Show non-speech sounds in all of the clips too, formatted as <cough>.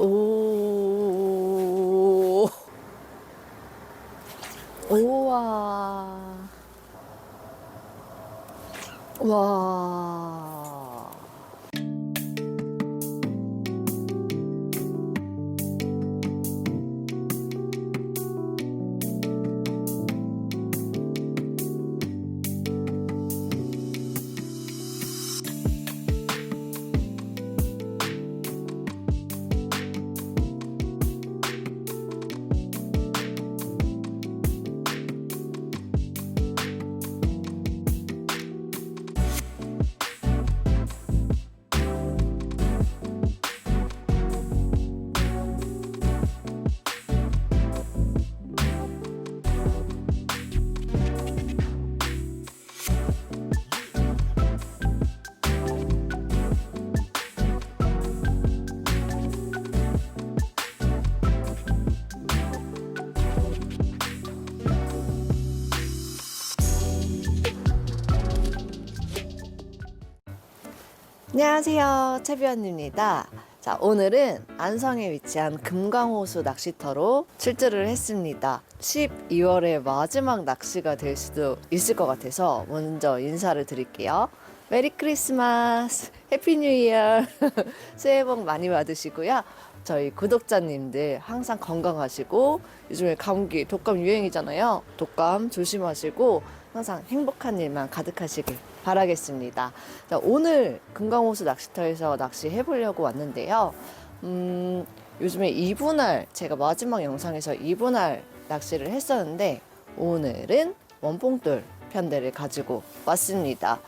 오. 오와. 와. 안녕하세요. 채비언입니다. 자, 오늘은 안성에 위치한 금강호수 낚시터로 출조를 했습니다. 12월의 마지막 낚시가 될 수도 있을 것 같아서 먼저 인사를 드릴게요. 메리 크리스마스, 해피 뉴 이어. <laughs> 새해 복 많이 받으시고요. 저희 구독자님들 항상 건강하시고 요즘에 감기, 독감 유행이잖아요. 독감 조심하시고 항상 행복한 일만 가득하시길 바라겠습니다. 자, 오늘 금강호수 낚시터에서 낚시해 보려고 왔는데요. 음, 요즘에 이분할 제가 마지막 영상에서 이분할 낚시를 했었는데 오늘은 원봉돌 편대를 가지고 왔습니다.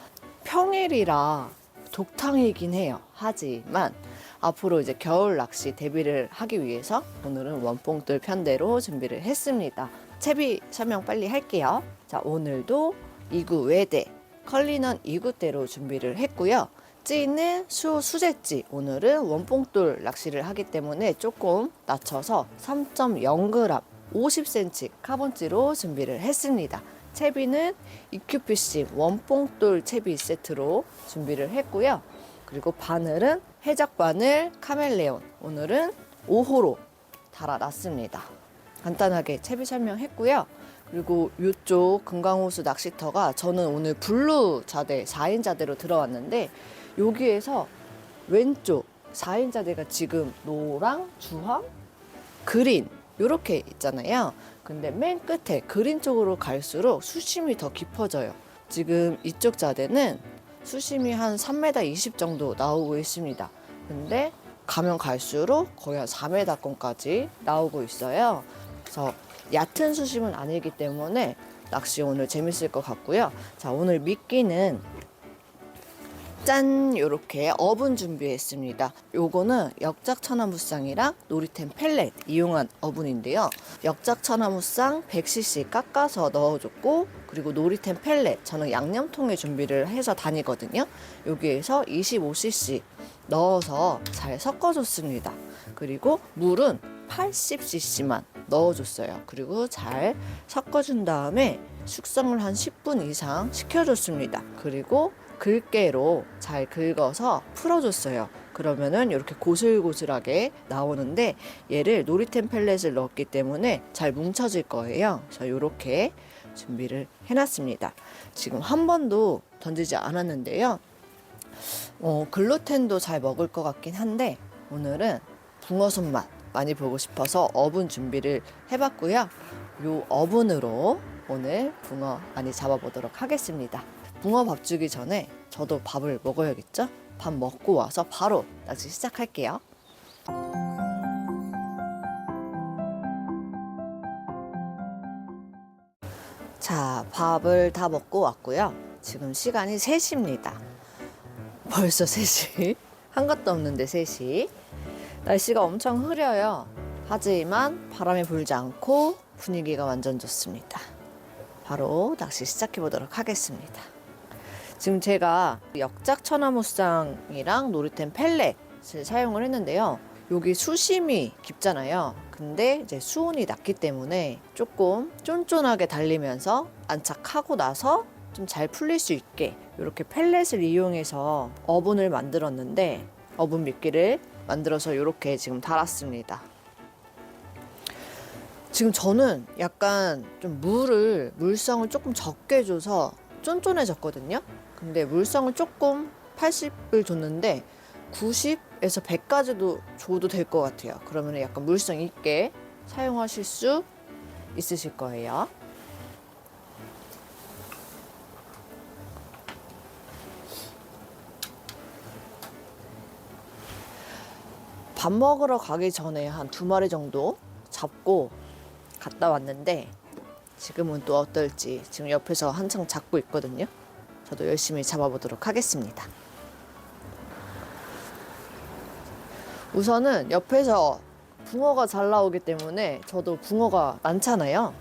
평일이라 독탕이긴 해요. 하지만 앞으로 이제 겨울 낚시 대비를 하기 위해서 오늘은 원봉돌 편대로 준비를 했습니다. 채비 설명 빨리 할게요. 자, 오늘도 2구 외대, 컬리넌 2구대로 준비를 했고요. 찌는 수 수제찌 오늘은 원봉돌 낚시를 하기 때문에 조금 낮춰서 3.0g 50cm 카본찌로 준비를 했습니다. 채비는 EQPC 원봉돌 채비 세트로 준비를 했고요. 그리고 바늘은 해적 바늘 카멜레온 오늘은 5호로 달아놨습니다. 간단하게 채비 설명했고요. 그리고 이쪽 금강호수 낚시터가 저는 오늘 블루 자대 4인 자대로 들어왔는데 여기에서 왼쪽 4인 자대가 지금 노랑, 주황, 그린 이렇게 있잖아요. 근데 맨 끝에 그린 쪽으로 갈수록 수심이 더 깊어져요. 지금 이쪽 자대는 수심이 한 3m 20 정도 나오고 있습니다. 근데 가면 갈수록 거의 한 4m권까지 나오고 있어요. 그래서 얕은 수심은 아니기 때문에 낚시 오늘 재밌을 것 같고요. 자, 오늘 미끼는 짠 요렇게 어분 준비했습니다. 요거는 역작천하무쌍이랑 놀이템 펠렛 이용한 어분인데요. 역작천하무쌍 100cc 깎아서 넣어줬고 그리고 놀이템 펠렛 저는 양념통에 준비를 해서 다니거든요. 여기에서 25cc 넣어서 잘 섞어줬습니다. 그리고 물은 80cc만 넣어줬어요. 그리고 잘 섞어준 다음에 숙성을 한 10분 이상 시켜줬습니다. 그리고 긁개로 잘 긁어서 풀어줬어요. 그러면은 이렇게 고슬고슬하게 나오는데 얘를 놀이템 펠렛을 넣었기 때문에 잘 뭉쳐질 거예요. 그래서 이렇게 준비를 해놨습니다. 지금 한 번도 던지지 않았는데요. 어, 글루텐도 잘 먹을 것 같긴 한데 오늘은 붕어 손맛 많이 보고 싶어서 어분 준비를 해봤고요. 요 어분으로 오늘 붕어 많이 잡아보도록 하겠습니다. 붕어 밥 주기 전에 저도 밥을 먹어야겠죠? 밥 먹고 와서 바로 낚시 시작할게요. 자, 밥을 다 먹고 왔고요. 지금 시간이 3시입니다. 벌써 3시. 한 것도 없는데 3시. 날씨가 엄청 흐려요. 하지만 바람이 불지 않고 분위기가 완전 좋습니다. 바로 낚시 시작해 보도록 하겠습니다. 지금 제가 역작천하무쌍이랑 놀이템 펠렛을 사용을 했는데요. 여기 수심이 깊잖아요. 근데 이제 수온이 낮기 때문에 조금 쫀쫀하게 달리면서 안착하고 나서 좀 잘 풀릴 수 있게 이렇게 펠렛을 이용해서 어분을 만들었는데 어분 미끼를 만들어서 이렇게 지금 달았습니다. 지금 저는 약간 좀 물을 물성을 조금 적게 줘서 쫀쫀해졌거든요. 근데 물성을 조금 80을 줬는데 90에서 100까지도 줘도 될 것 같아요. 그러면 약간 물성 있게 사용하실 수 있으실 거예요. 밥 먹으러 가기 전에 한 두 마리 정도 잡고 갔다 왔는데 지금은 또 어떨지 지금 옆에서 한창 잡고 있거든요. 저도 열심히 잡아보도록 하겠습니다. 우선은 옆에서 붕어가 잘 나오기 때문에 저도 붕어가 많잖아요.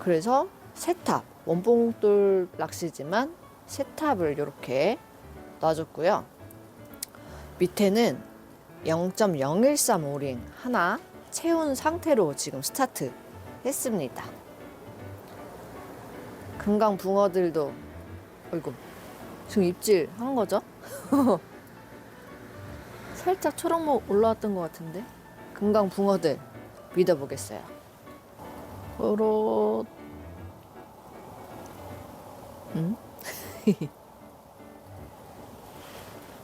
그래서 세탑, 원봉돌 낚시지만 세탑을 이렇게 놔줬고요. 밑에는 0.013 오링 하나 채운 상태로 지금 스타트 했습니다. 금강 붕어들도 어이구 지금 입질 한 거죠? <laughs> 살짝 초록목 올라왔던 것 같은데 금강 붕어들 믿어보겠어요. 요로 음? <laughs>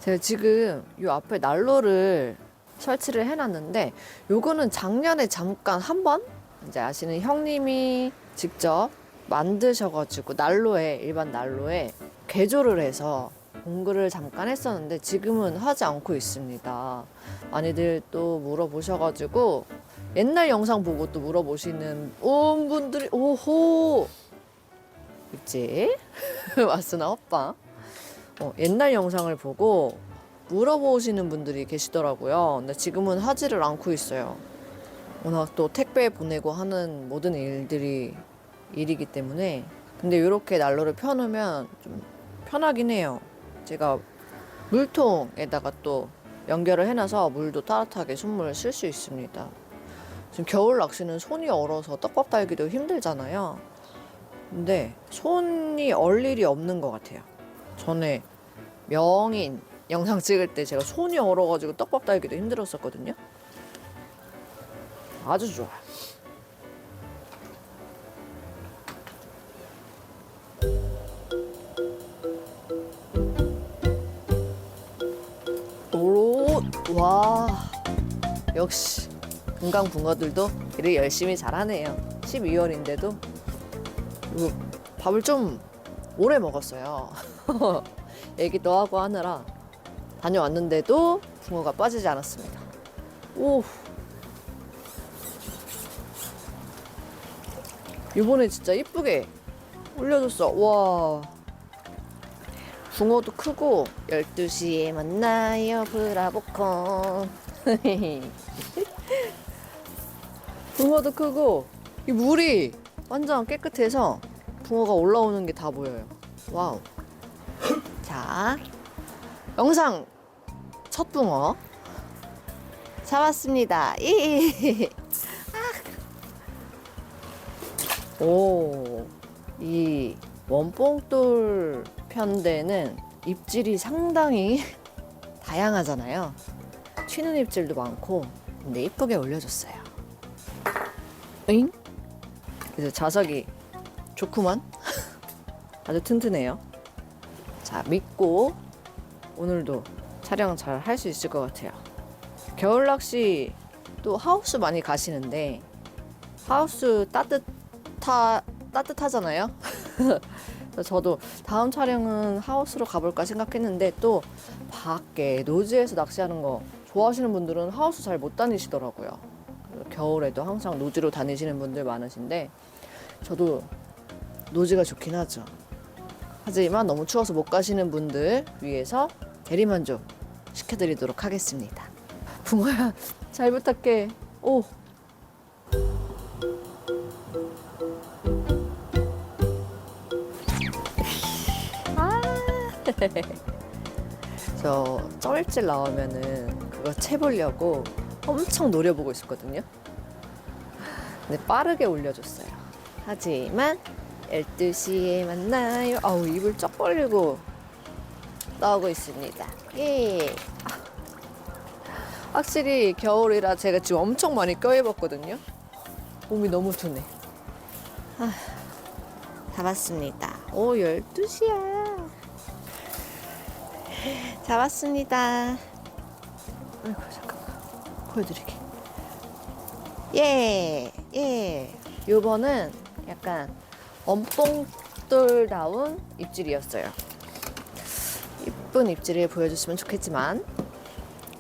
제가 지금 요 앞에 난로를 설치를 해놨는데 요거는 작년에 잠깐 한 번 이제 아시는 형님이 직접 만드셔가지고 난로에 일반 난로에 개조를 해서 공구를 잠깐 했었는데 지금은 하지 않고 있습니다. 많이들 또 물어보셔가지고 옛날 영상 보고 또 물어보시는 온 분들이 오호! 있지 <laughs> 왔으나 오빠 어, 옛날 영상을 보고 물어보시는 분들이 계시더라고요. 근데 지금은 하지를 않고 있어요. 워낙 또 택배 보내고 하는 모든 일들이 일이기 때문에 근데 이렇게 난로를 펴놓으면 좀 편하긴 해요. 제가 물통에다가 또 연결을 해놔서 물도 따뜻하게 순물을 쓸 수 있습니다. 지금 겨울 낚시는 손이 얼어서 떡밥 달기도 힘들잖아요. 근데 손이 얼 일이 없는 것 같아요. 전에 명인 영상 찍을 때 제가 손이 얼어가지고 떡밥 달기도 힘들었었거든요. 아주 좋아요. 오, 와, 역시 금강 붕어들도 일을 열심히 잘하네요. 12월인데도 이거 밥을 좀 오래 먹었어요. <laughs> <laughs> 얘기도 하고 하느라 다녀왔는데도 붕어가 빠지지 않았습니다. 오. 이번에 진짜 이쁘게 올려줬어. 와. 붕어도 크고 12시에 만나요 브라보콘 <laughs> 붕어도 크고 이 물이 완전 깨끗해서 붕어가 올라오는 게 다 보여요 와우 자 영상 첫 붕어 잡았습니다 이 오, 이 원뽕돌 편대는 입질이 상당히 다양하잖아요. 튀는 입질도 많고, 근데 이쁘게 올려줬어요. 응? 그래서 자석이 좋구만. <laughs> 아주 튼튼해요. 자, 믿고 오늘도 촬영 잘 할 수 있을 것 같아요. 겨울 낚시 또 하우스 많이 가시는데 하우스 따뜻하 따뜻하잖아요. <laughs> 저도 다음 촬영은 하우스로 가볼까 생각했는데 또 밖에 노지에서 낚시하는 거 좋아하시는 분들은 하우스 잘 못 다니시더라고요. 겨울에도 항상 노지로 다니시는 분들 많으신데 저도 노지가 좋긴 하죠. 하지만 너무 추워서 못 가시는 분들 위해서 대리만족 시켜드리도록 하겠습니다. 붕어야 잘 부탁해. 오. <laughs> 저 쩔질 나오면은 그거 채보려고 엄청 노려보고 있었거든요. 근데 빠르게 올려줬어요. 하지만 12시에 만나요. 아우 입을 쩍 벌리고 나오고 있습니다. 예. 아, 확실히 겨울이라 제가 지금 엄청 많이 껴입었거든요. 몸이 너무. 아, 잡았습니다. 오, 12시야. 잡았습니다. 아이고, 잠깐만. 보여드릴게. 예, 예. 요번은 약간 엄뽕돌다운 입질이었어요. 이쁜 입질을 보여줬으면 좋겠지만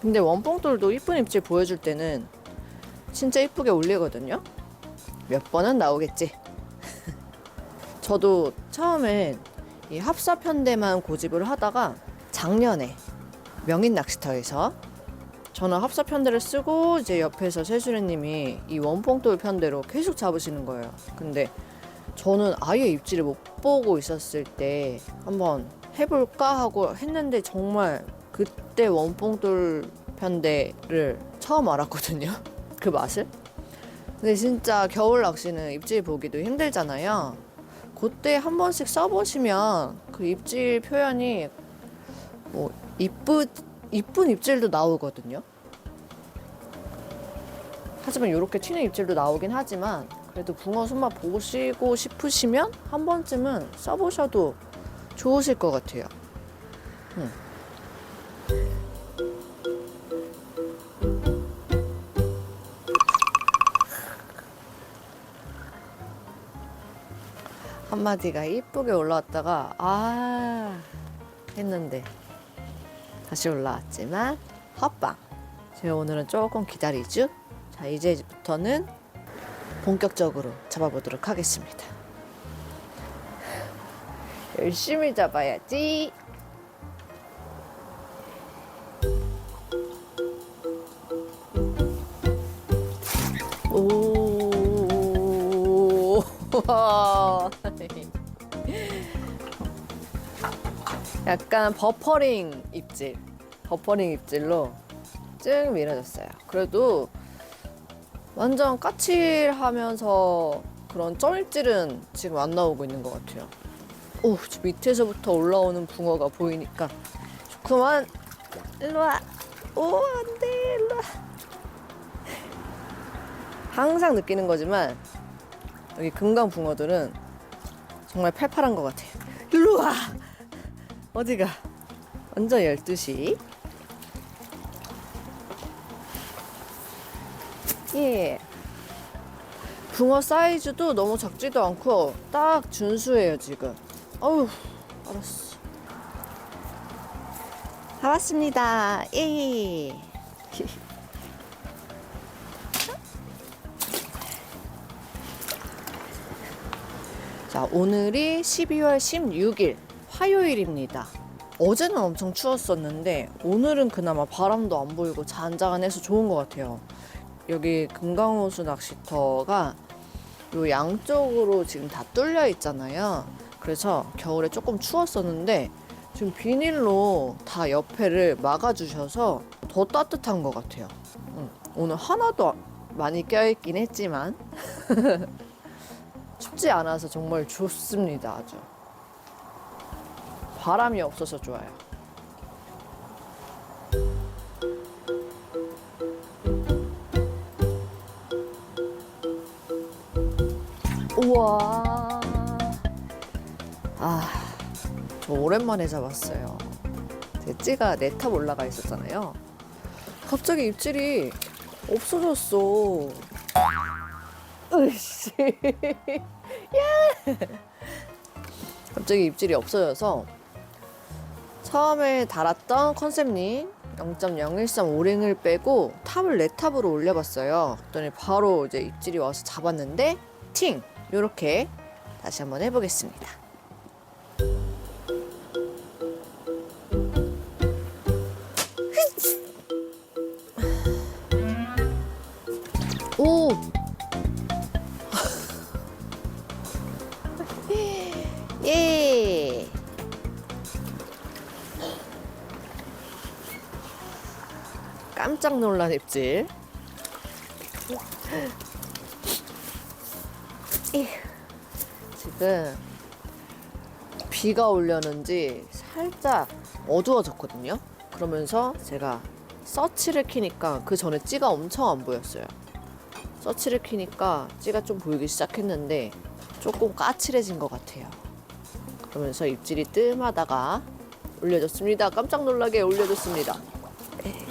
근데 원뽕돌도 이쁜 입질 보여줄 때는 진짜 이쁘게 올리거든요. 몇 번은 나오겠지. <laughs> 저도 처음엔 이 합사 편대만 고집을 하다가 작년에 명인 낚시터에서 저는 합사 편대를 쓰고 이제 옆에서 세수리님이 이 원뽕돌 편대로 계속 잡으시는 거예요. 근데 저는 아예 입질을 못 보고 있었을 때 한번 해볼까 하고 했는데 정말 그때 원뽕돌 편대를 처음 알았거든요. <laughs> 그 맛을. 근데 진짜 겨울 낚시는 입질 보기도 힘들잖아요. 그때 한 번씩 써보시면 그 입질 표현이 뭐 이쁘 이쁜 입질도 나오거든요. 하지만 이렇게 튀는 입질도 나오긴 하지만 그래도 붕어 손맛 보시고 싶으시면 한 번쯤은 써보셔도 좋으실 것 같아요. 음. 한마디가 이쁘게 올라왔다가 아 했는데 다시 올라왔지만 헛방 제가 오늘은 조금 기다리죠 자 이제부터는 본격적으로 잡아보도록 하겠습니다. 열심히 잡아야지. 오. <laughs> 약간 버퍼링 입질, 버퍼링 입질로 쭉 밀어줬어요. 그래도 완전 까칠하면서 그런 쩔입질은 지금 안 나오고 있는 것 같아요. 오, 저 밑에서부터 올라오는 붕어가 보이니까 좋구만. 일로 와. 오, 안 돼. 일로 와. 항상 느끼는 거지만 여기 금강 붕어들은 정말 팔팔한 것 같아요. 일로 와. 어디가? 완전 12시. 예. 붕어 사이즈도 너무 작지도 않고 딱 준수해요, 지금. 어우, 알았어. 잡았습니다. 예. <laughs> 자, 오늘이 12월 16일 화요일입니다. 어제는 엄청 추웠었는데 오늘은 그나마 바람도 안 불고 잔잔해서 좋은 것 같아요. 여기 금강호수 낚시터가 요 양쪽으로 지금 다 뚫려 있잖아요. 그래서 겨울에 조금 추웠었는데 지금 비닐로 다 옆에를 막아주셔서 더 따뜻한 것 같아요. 음, 오늘 하나도 많이 껴있긴 했지만 <laughs> 춥지 않아서 정말 좋습니다. 아주. 바람이 없어서 좋아요. 우와. 아, 저 오랜만에 잡았어요. 제 찌가 네 탑 올라가 있었잖아요. 갑자기 입질이 없어졌어. 으씨. <laughs> 야! 갑자기 입질이 없어져서 처음에 달았던 컨셉링 0.013 오랭을 빼고 탑을 네 탑으로 올려봤어요. 그랬더니 바로 이제 입질이 와서 잡았는데 팅! 요렇게 다시 한번 해보겠습니다. 오! <laughs> 예! 깜짝 놀란 입질. 이, 지금 비가 오려는지 살짝 어두워졌거든요. 그러면서 제가 서치를 키니까 그 전에 찌가 엄청 안 보였어요. 서치를 키니까 찌가 좀 보이기 시작했는데 조금 까칠해진 것 같아요. 그러면서 입질이 뜸하다가 올려줬습니다. 깜짝 놀라게 올려줬습니다. 에,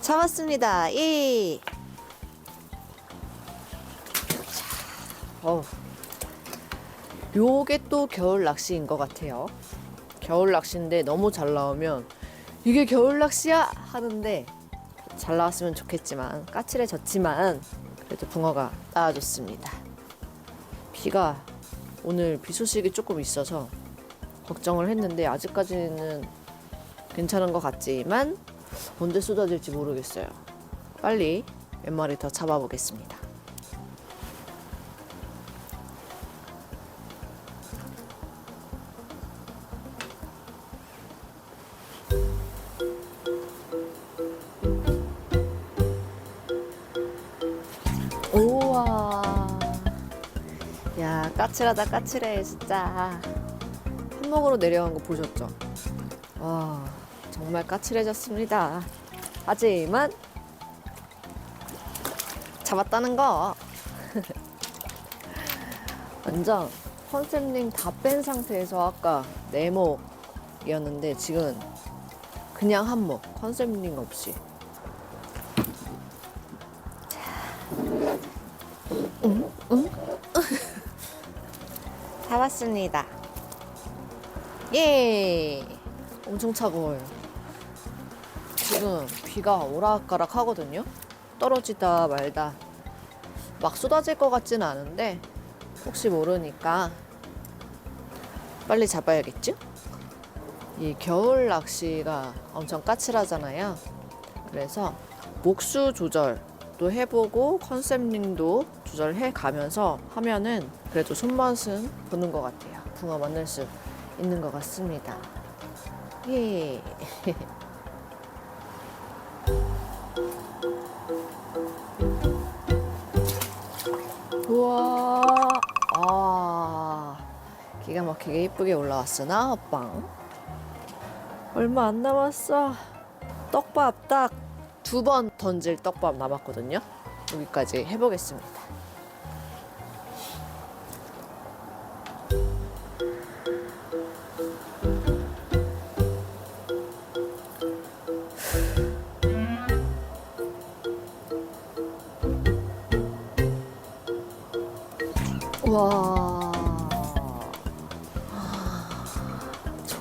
잡았습니다. 예. 자, 어. 요게 또 겨울 낚시인 것 같아요. 겨울 낚시인데 너무 잘 나오면 이게 겨울 낚시야 하는데 잘 나왔으면 좋겠지만 까칠해 졌지만 그래도 붕어가 따와줬습니다. 비가 오늘 비 소식이 조금 있어서 걱정을 했는데 아직까지는 괜찮은 것 같지만 언제 쏟아질지 모르겠어요. 빨리 몇 마리 더 잡아보겠습니다. 까칠하다, 까칠해, 진짜. 한목으로 내려간 거 보셨죠? 와, 정말 까칠해졌습니다. 하지만, 잡았다는 거. <laughs> 완전 컨셉링 다 뺀 상태에서 아까 네모이었는데 지금 그냥 한목, 컨셉링 없이. 잡았습니다. 예! 엄청 차가워요. 지금 비가 오락가락 하거든요. 떨어지다 말다. 막 쏟아질 것 같지는 않은데, 혹시 모르니까 빨리 잡아야겠죠? 이 겨울 낚시가 엄청 까칠하잖아요. 그래서 목수 조절도 해보고 컨셉링도 조절해 가면서 하면은 그래도 손맛은 보는 것 같아요. 붕어 만날 수 있는 것 같습니다. 예. <laughs> 우와. 아. 기가 막히게 예쁘게 올라왔으나 헛방. 얼마 안 남았어. 떡밥 딱 두 번 던질 떡밥 남았거든요. 여기까지 해보겠습니다.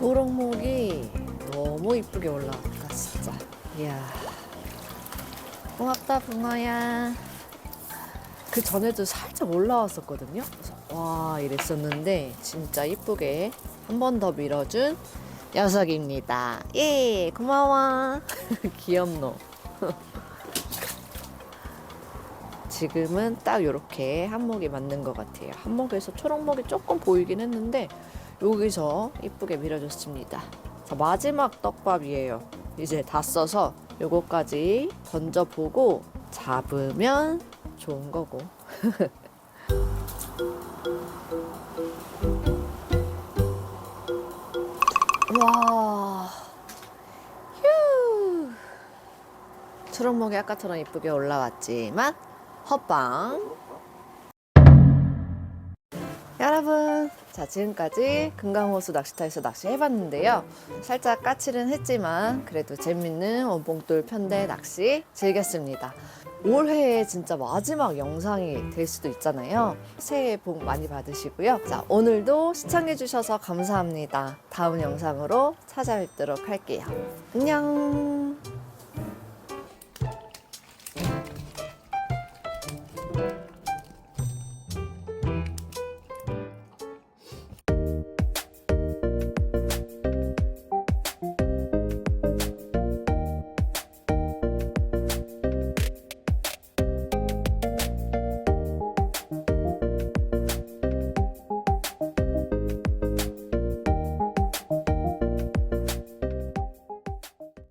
초록목이 너무 이쁘게 올라왔다, 진짜. 이야. 고맙다, 붕어야. 그 전에도 살짝 올라왔었거든요. 그래서 와, 이랬었는데, 진짜 이쁘게 한 번 더 밀어준 녀석입니다. 예, 고마워. <laughs> 귀엽노. <laughs> 지금은 딱 이렇게 한목이 맞는 것 같아요. 한목에서 초록목이 조금 보이긴 했는데 여기서 이쁘게 밀어줬습니다. 자, 마지막 떡밥이에요. 이제 다 써서 요거까지 던져보고 잡으면 좋은 거고. <laughs> 와, 휴. 초록목이 아까처럼 이쁘게 올라왔지만 헛방. 여러분, 자 지금까지 금강호수 낚시터에서 낚시해봤는데요. 살짝 까칠은 했지만 그래도 재밌는 원봉돌 편대 낚시 즐겼습니다. 올해의 진짜 마지막 영상이 될 수도 있잖아요. 새해 복 많이 받으시고요. 자, 오늘도 시청해주셔서 감사합니다. 다음 영상으로 찾아뵙도록 할게요. 안녕!